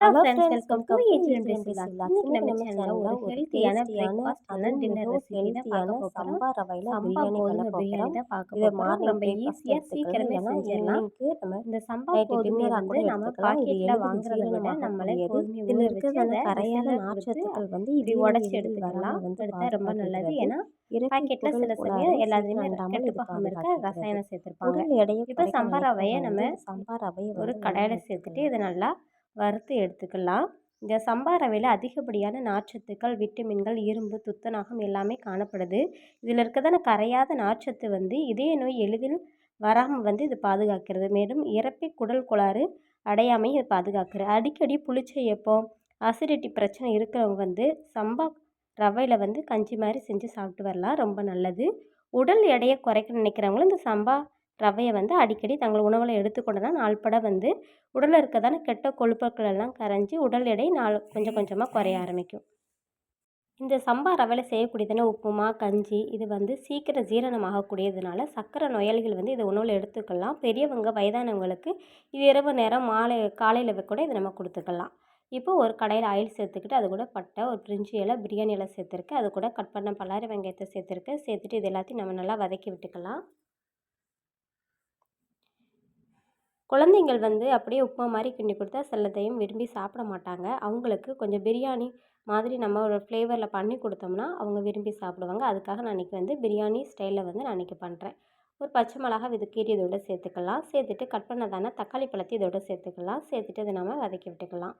Hello friends welcome to welcome to AG AG recipe recipe vlogs இன்னைக்கு நம்ம சேனலில் ஒரு சேனலில் ஒரு ஹெல்த்தியான ஹெல்த்தியான பிரேக்ஃபாஸ்ட் அண்ட் அதுவும் டின்னர் மிகவும் ரெசிபி தான் ஹெல்த்தியான பார்க்க போகிறோம் சம்பா ரவையில் சம்பா பிரியாணி பண்ண கோதுமை பிரியாணி போகிறோம் தான் பார்க்க இதை போகிறோம் மார்னிங் ரொம்ப எடுத்துக்கலாம் சீக்கிரமே ஈவினிங்க்கு நம்ம இந்த சம்பா டின்னராக வந்து நம்ம எளிதில் வாங்குறத விட நம்மளே இதில் ஊற வச்சு விசிலில் கொடுத்து நார்ச்சத்துக்கள் வந்து இது உடச்சி எடுத்துக்கலாம். ரொம்ப நல்லது. ஏன்னா இறக்கை பாக்கெட்டில் குடல் சில சமயம் எல்லாத்துலேயுமே கெட்டு இருக்க ரசாயனம் சேர்த்துருப்பாங்க இப்போ சம்பா ரவையை நம்ம சம்பா ரவையை ஒரு கடாயில் சேர்த்துட்டு இதை நல்லா வறுத்து எடுத்துக்கலாம். இந்த சம்பா ரவையில் அதிகப்படியான நார்ச்சத்துக்கள் விட்டமின்கள் இரும்பு துத்தநாகம் எல்லாமே காணப்படுது. இதில் இருக்கிறதான கரையாத நார்ச்சத்து வந்து இதய நோய் எளிதில் வராமல் வந்து இது பாதுகாக்கிறது. மேலும் இறப்பை குடல் கோளாறு அடையாமையும் இது பாதுகாக்கிறது. அடிக்கடி புளிச்ச எப்போ அசிடிட்டி பிரச்சனை இருக்கிறவங்க வந்து சம்பா ரவையில் வந்து கஞ்சி மாதிரி செஞ்சு சாப்பிட்டு வரலாம். ரொம்ப நல்லது. உடல் எடையை குறைக்க நினைக்கிறவங்களும் இந்த சம்பா ரவையை வந்து அடிக்கடி தங்கள் உணவில் எடுத்துக்கொண்டனா நாள்பட வந்து உடலில் இருக்கதான கெட்ட கொழுப்புக்கள் எல்லாம் கரைஞ்சி உடல் எடை நாள் கொஞ்சம் கொஞ்சமாக குறைய ஆரம்பிக்கும். இந்த சம்பா ரவையில் செய்யக்கூடியதுனா உப்புமா கஞ்சி இது வந்து சீக்கிரம் ஜீரணமாகக்கூடியதுனால சர்க்கரை நோயாளிகள் வந்து இதை உணவில் எடுத்துக்கலாம். பெரியவங்க வயதானவங்களுக்கு இது இரவு நேரம் மாலை காலையில் கூட இதை நம்ம கொடுத்துக்கலாம். இப்போ ஒரு கடையில் ஆயில் சேர்த்துக்கிட்டு அது கூட பட்டை ஒரு பிரிஞ்சி இலை பிரியாணி இலை சேர்த்துருக்கு. அது கூட கட் பண்ண பல்லாரி வெங்காயத்தை சேர்த்துருக்கு. சேர்த்துட்டு இது எல்லாத்தையும் நம்ம நல்லா வதக்கி விட்டுக்கலாம். குழந்தைங்கள் வந்து அப்படியே உப்புமா மாதிரி கிண்டி கொடுத்தா சிலதையும் விரும்பி சாப்பிட மாட்டாங்க. அவங்களுக்கு கொஞ்சம் பிரியாணி மாதிரி நம்ம ஒரு ஃப்ளேவரில் பண்ணி கொடுத்தோம்னா அவங்க விரும்பி சாப்பிடுவாங்க. அதுக்காக நான் இன்றைக்கி வந்து பிரியாணி ஸ்டைலில் வந்து நான் இன்றைக்கி பண்ணுறேன் ஒரு பச்சை மிளகா இது கீரி இதோட சேர்த்துக்கலாம். சேர்த்துட்டு கட் பண்ணதான தக்காளி பழத்தை இதோட சேர்த்துக்கலாம். சேர்த்துட்டு அதை நம்ம வதக்கி விட்டுக்கலாம்.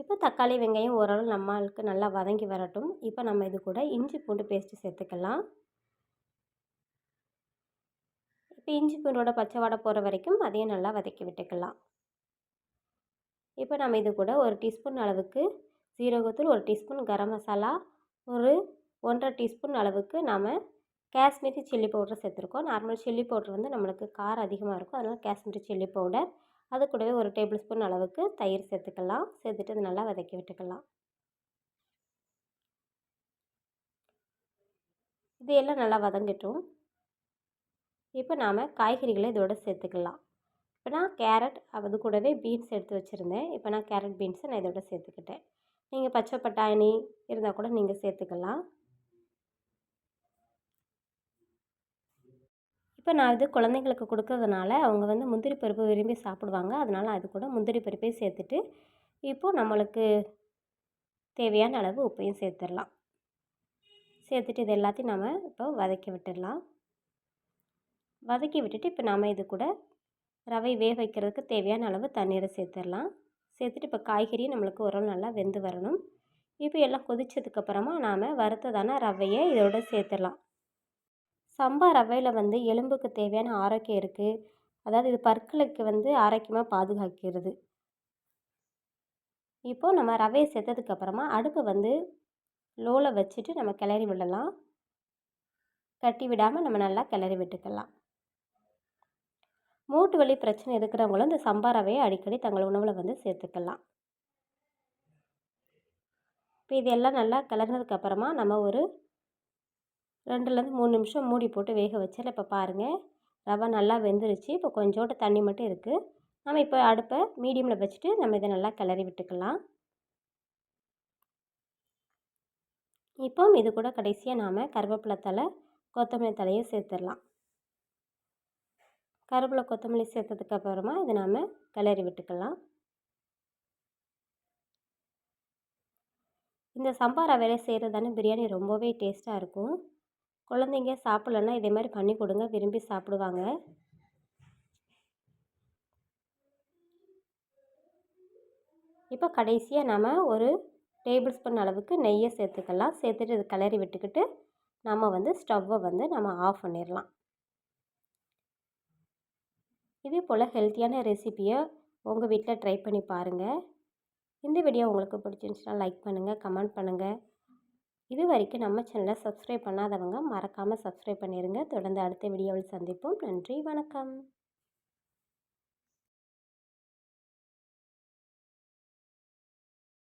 இப்போ தக்காளி வெங்காயம் ஓரளவு நம்மளுக்கு நல்லா வதங்கி வரட்டும். இப்போ நம்ம இது கூட இஞ்சி பூண்டு பேஸ்ட்டு சேர்த்துக்கலாம். இப்போ இஞ்சி பூண்டோட பச்சை வாடை போகிற வரைக்கும் அதையும் நல்லா வதக்கி விட்டுக்கலாம். இப்போ நம்ம இது கூட ஒரு டீஸ்பூன் அளவுக்கு சீரகத்தூள் ஒரு டீஸ்பூன் கரம் மசாலா ஒரு ஒன்றரை டீஸ்பூன் அளவுக்கு நாம் காஷ்மீரி சில்லி பவுடர் சேர்த்துருக்கோம். நார்மல் சில்லி பவுடர் வந்து நம்மளுக்கு காரம் அதிகமாக இருக்கும். அதனால் காஷ்மீரி சில்லி பவுடர். அது கூடவே ஒரு டேபிள் ஸ்பூன் அளவுக்கு தயிர் சேர்த்துக்கலாம். சேர்த்துட்டு அது நல்லா வதக்கி விட்டுக்கலாம். இது எல்லாம் நல்லா வதங்கிட்டோம். இப்போ நாம் காய்கறிகளை இதோட சேர்த்துக்கலாம். இப்போ நான் கேரட் அது கூடவே பீன்ஸ் எடுத்து வச்சுருந்தேன். இப்போ நான் கேரட் பீன்ஸை நான் இதோட சேர்த்துக்கிட்டேன். நீங்கள் பச்சை பட்டாணி இருந்தால் கூட நீங்கள் சேர்த்துக்கலாம். இப்போ நான் இது குழந்தைங்களுக்கு கொடுக்கறதுனால அவங்க வந்து முந்திரி பருப்பு விரும்பி சாப்பிடுவாங்க. அதனால் அது கூட முந்திரி பருப்பே சேர்த்துட்டு இப்போது நம்மளுக்கு தேவையான அளவு உப்பையும் சேர்த்துடலாம். சேர்த்துட்டு இது எல்லாத்தையும் நம்ம இப்போ வதக்கி விட்டுடலாம். வதக்கி விட்டுட்டு இப்போ நாம் இது கூட ரவை வேக வைக்கிறதுக்கு தேவையான அளவு தண்ணீரை சேர்த்துடலாம். சேர்த்துட்டு இப்போ காய்கறியும் நம்மளுக்கு உரம் நல்லா வெந்து வரணும். இப்போ எல்லாம் கொதித்ததுக்கப்புறமா நாம் வறுத்ததான ரவையை இதோட சேர்த்துடலாம். சம்பா ரவையில் வந்து எலும்புக்கு தேவையான ஆரோக்கியம் இருக்குது அதாவது இது பற்களுக்கு வந்து ஆரோக்கியமாக பாதுகாக்கிறது. இப்போது நம்ம ரவையை சேர்த்ததுக்கப்புறமா அடுப்பை வந்து லோவில் வச்சுட்டு நம்ம கிளறி விடலாம். கட்டி விடாமல் நம்ம நல்லா கிளறி விட்டுக்கலாம். மூட்டு வலி பிரச்சனை இருக்கிறவங்களும் இந்த சம்பா ரவையை அடிக்கடி தங்கள் உணவில் வந்து சேர்த்துக்கலாம். இப்போ இதெல்லாம் நல்லா கிளறினதுக்கப்புறமா நம்ம ஒரு ரெண்டுலேருந்து மூணு நிமிஷம் மூடி போட்டு வேக வச்சால் இப்போ பாருங்கள் ரவை நல்லா வெந்துருச்சு. இப்போ கொஞ்சோண்டு தண்ணி மட்டும் இருக்குது நம்ம இப்போ அடுப்பை மீடியமில் வச்சுட்டு நம்ம இதை நல்லா கிளறி விட்டுக்கலாம். இப்போ இது கூட கடைசியாக நாம் கருவேப்பிலை தலை கொத்தமல்லி தலையும் சேர்த்துடலாம். கருவேப்பிலை கொத்தமல்லி சேர்த்ததுக்கப்புறமா இதை நாம் கிளறி விட்டுக்கலாம். இந்த சம்பா செய்கிறது செய்கிறதான பிரியாணி ரொம்பவே டேஸ்ட்டாக இருக்கும். குழந்தைங்க சாப்பிட்லன்னா இதே மாதிரி பண்ணி கொடுங்க விரும்பி சாப்பிடுவாங்க. இப்போ கடைசியாக நம்ம ஒரு டேபிள் ஸ்பூன் அளவுக்கு நெய்யை சேர்த்துக்கலாம். சேர்த்துட்டு இது கிளறி விட்டுக்கிட்டு நம்ம வந்து ஸ்டவ்வை வந்து நம்ம ஆஃப் பண்ணிடலாம். இதே போல் ஹெல்த்தியான ரெசிப்பியை உங்கள் வீட்டில் ட்ரை பண்ணி பாருங்கள் இந்த வீடியோ உங்களுக்கு பிடிச்சிருந்துச்சுன்னா லைக் பண்ணுங்கள் கமெண்ட் பண்ணுங்கள் இது வரைக்கும் நம்ம சேனலை சப்ஸ்கிரைப் பண்ணாதவங்க மறக்காமல் சப்ஸ்கிரைப் பண்ணிடுங்க தொடர்ந்து அடுத்த வீடியோவில் சந்திப்போம். நன்றி வணக்கம்.